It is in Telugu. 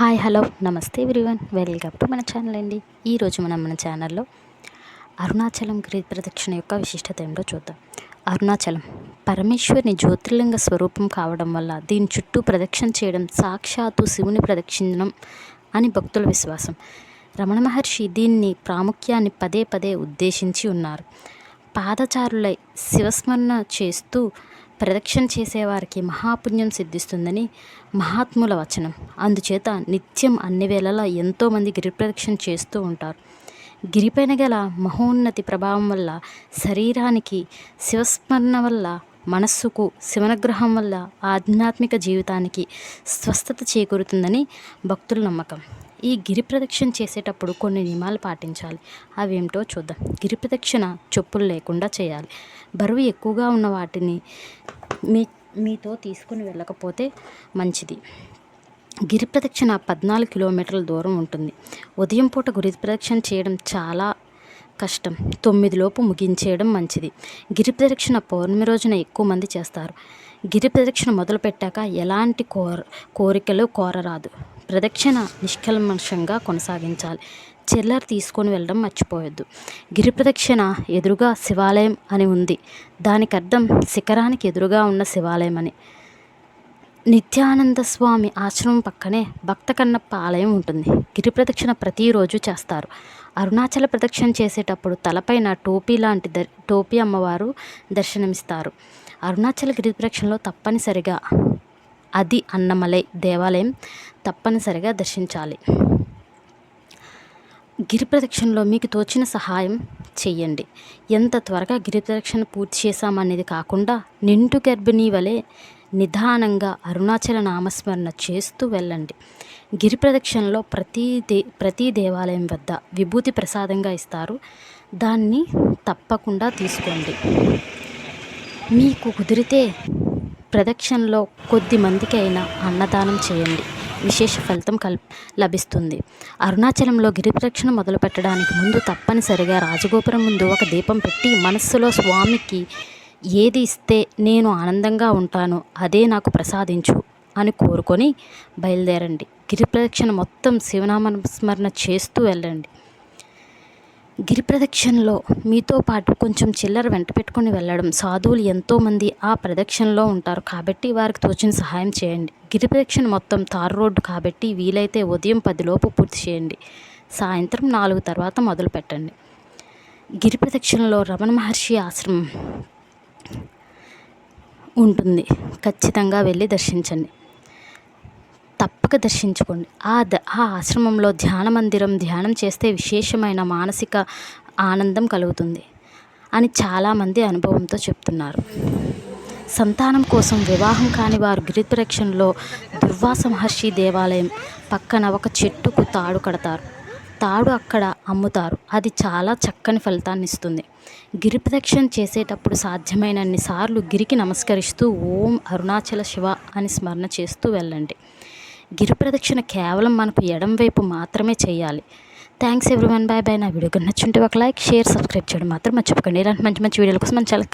హాయ్ హలో నమస్తే ఎవ్రీవన్. వెల్కమ్ టు మన ఛానల్ అండి. ఈరోజు మనం మన ఛానల్లో అరుణాచలం గిరి ప్రదక్షిణ యొక్క విశిష్టత ఏమిటో చూద్దాం. అరుణాచలం పరమేశ్వరుని జ్యోతిర్లింగ స్వరూపం కావడం వల్ల దీని చుట్టూ ప్రదక్షిణ చేయడం సాక్షాత్తు శివుని ప్రదక్షిణం అని భక్తుల విశ్వాసం. రమణ మహర్షి దీన్ని ప్రాముఖ్యాన్ని పదే పదే ఉద్దేశించి ఉన్నారు. పాదచారులై శివస్మరణ చేస్తూ ప్రదక్షిణ చేసేవారికి మహాపుణ్యం సిద్ధిస్తుందని మహాత్ముల వచనం. అందుచేత నిత్యం అన్ని వేళలా ఎంతోమంది గిరి ప్రదక్షిణ చేస్తూ ఉంటారు. గిరిపైన గల మహోన్నతి ప్రభావం వల్ల శరీరానికి శివస్మరణ వల్ల మనస్సుకు శివనగ్రహం వల్ల ఆధ్యాత్మిక జీవితానికి స్వస్థత చేకూరుతుందని భక్తుల నమ్మకం. ఈ గిరి ప్రదక్షిణ చేసేటప్పుడు కొన్ని నియమాలు పాటించాలి. అవేమిటో చూద్దాం. గిరి ప్రదక్షిణ చెప్పులు లేకుండా చేయాలి. బరువు ఎక్కువగా ఉన్న వాటిని మీ మీతో తీసుకుని వెళ్ళకపోతే మంచిది. గిరి ప్రదక్షిణ పద్నాలుగు కిలోమీటర్ల దూరం ఉంటుంది. ఉదయం పూట గురి ప్రదక్షిణ చేయడం చాలా కష్టం. తొమ్మిదిలోపు ముగించేయడం మంచిది. గిరి ప్రదక్షిణ పౌర్ణమి రోజున ఎక్కువ మంది చేస్తారు. గిరి ప్రదక్షిణ మొదలుపెట్టాక ఎలాంటి కోర కోరికలు కోరరాదు. ప్రదక్షిణ నిష్కల్మషంగా కొనసాగించాలి. చిల్లర తీసుకొని వెళ్ళడం మర్చిపోవద్దు. గిరి ప్రదక్షిణ ఎదురుగా శివాలయం అని ఉంది. దానికి అర్థం శిఖరానికి ఎదురుగా ఉన్న శివాలయం అని. నిత్యానంద స్వామి ఆశ్రమం పక్కనే భక్త కన్నప్ప ఆలయం ఉంటుంది. గిరి ప్రదక్షిణ ప్రతిరోజు చేస్తారు. అరుణాచల ప్రదక్షిణ చేసేటప్పుడు తలపైన టోపీ లాంటి ద టోపీ అమ్మవారు దర్శనమిస్తారు. అరుణాచల గిరి ప్రదక్షిణలో తప్పనిసరిగా అది అన్నమలై దేవాలయం. తప్పనిసరిగా దర్శించాలి. గిరి ప్రదక్షిణలో మీకు తోచిన సహాయం చెయ్యండి. ఎంత త్వరగా గిరి ప్రదక్షిణ పూర్తి చేశామనేది కాకుండా నిండు గర్భిణీ వలె నిదానంగా అరుణాచల నామస్మరణ చేస్తూ వెళ్ళండి. గిరి ప్రదక్షిణలో ప్రతి దే ప్రతి దేవాలయం వద్ద విభూతి ప్రసాదంగా ఇస్తారు. దాన్ని తప్పకుండా తీసుకోండి. మీకు కుదిరితే ప్రదక్షిణలో కొద్ది మందికి అయినా అన్నదానం చేయండి. విశేష ఫలితం కల్ లభిస్తుంది. అరుణాచలంలో గిరి ప్రదక్షిణ మొదలు పెట్టడానికి ముందు తప్పనిసరిగా రాజగోపురం ముందు ఒక దీపం పెట్టి మనస్సులో స్వామికి ఏది ఇస్తే నేను ఆనందంగా ఉంటాను అదే నాకు ప్రసాదించు అని కోరుకొని బయలుదేరండి. గిరిప్రదక్షిణ మొత్తం శివనామ స్మరణ చేస్తూ వెళ్ళండి. గిరి ప్రదక్షిణలో మీతో పాటు కొంచెం చిల్లర వెంట పెట్టుకుని వెళ్ళడం. సాధువులు ఎంతోమంది ఆ ప్రదక్షిణలో ఉంటారు కాబట్టి వారికి తోచిన సహాయం చేయండి. గిరి ప్రదక్షిణ మొత్తం తారు రోడ్డు కాబట్టి వీలైతే ఉదయం పదిలోపు పూర్తి చేయండి. సాయంత్రం నాలుగు తర్వాత మొదలు పెట్టండి. గిరి ప్రదక్షిణలో రమణ మహర్షి ఆశ్రమం ఉంటుంది. ఖచ్చితంగా వెళ్ళి దర్శించండి. తప్పక దర్శించుకోండి. ఆ ద ఆ ఆశ్రమంలో ధ్యాన మందిరం ధ్యానం చేస్తే విశేషమైన మానసిక ఆనందం కలుగుతుంది అని చాలామంది అనుభవంతో చెప్తున్నారు. సంతానం కోసం వివాహం కాని వారు గిరిప్రక్షణలో దుర్వాస మహర్షి దేవాలయం పక్కన ఒక చెట్టుకు తాడు కడతారు. తాడు అక్కడ అమ్ముతారు. అది చాలా చక్కని ఫలితాన్ని ఇస్తుంది. గిరి ప్రదక్షిణ చేసేటప్పుడు సాధ్యమైనన్ని సార్లు గిరికి నమస్కరిస్తూ ఓం అరుణాచల శివ అని స్మరణ చేస్తూ వెళ్ళండి. గిరి ప్రదక్షిణ కేవలం మనకు ఎడం వైపు మాత్రమే చేయాలి. థ్యాంక్స్ ఎవ్రీవన్ బాయ్ బాయ్ నా వీడియో నచ్చుంటే ఒక లైక్ షేర్ సబ్స్క్రైబ్ చేయడం మాత్రం మర్చిపోకండి. ఇలాంటి మంచి మంచి వీడియోల కోసం మన ఛానల్